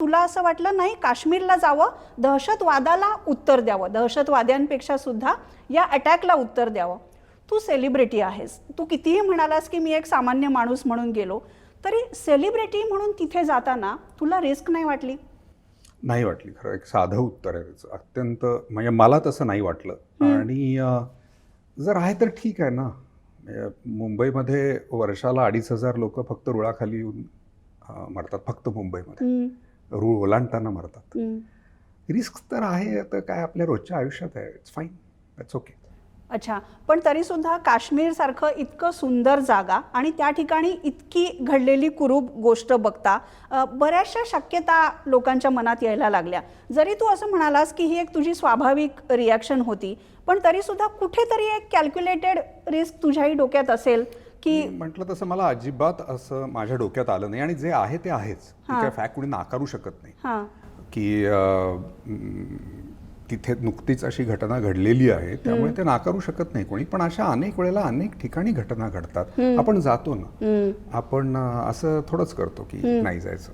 तुला असं वाटलं नाही काश्मीरला जावं? दहशतवादाला उत्तर द्यावं. दहशतवाद्यांपेक्षा सुद्धा या अटॅकला उत्तर द्यावं. तू सेलिब्रिटी आहेस. तू कितीही म्हणालास की मी एक सामान्य माणूस म्हणून गेलो तरी सेलिब्रिटी म्हणून तिथे जाताना तुला रिस्क नाही वाटली? नाही वाटली. खरं एक साधं उत्तर आहे. त्याचं अत्यंत म्हणजे मला तसं नाही वाटलं. आणि जर आहे तर ठीक आहे ना. म्हणजे मुंबईमध्ये वर्षाला अडीच हजार लोक फक्त रुळाखाली येऊन मरतात. फक्त मुंबईमध्ये. रूळ ओलांडताना मरतात. रिस्क तर आहे तर काय आपल्या रोजच्या आयुष्यात आहे इट्स फाईन दॅट्स ओके अच्छा पण तरी सुद्धा काश्मीर सारखं इतकं सुंदर जागा आणि त्या ठिकाणी इतकी घडलेली कुरूप गोष्ट बघता बऱ्याचशा शक्यता लोकांच्या मनात यायला लागल्या. जरी तू असं म्हणालास की ही एक तुझी स्वाभाविक रिॲक्शन होती पण तरी सुद्धा कुठेतरी एक कॅल्क्युलेटेड रिस्क तुझ्याही डोक्यात असेल. की म्हटलं तसं मला अजिबात असं माझ्या डोक्यात आलं नाही. आणि जे आहे ते आहेच. काय फॅक्ट कोणी नाकारू शकत नाही. की तिथे नुकतीच अशी घटना घडलेली आहे. त्यामुळे ते नाकारू शकत नाही कोणी. पण अशा अनेक वेळेला अनेक ठिकाणी घटना घडतात. आपण जातो ना. आपण असं थोडंच करतो की नाही जायचं.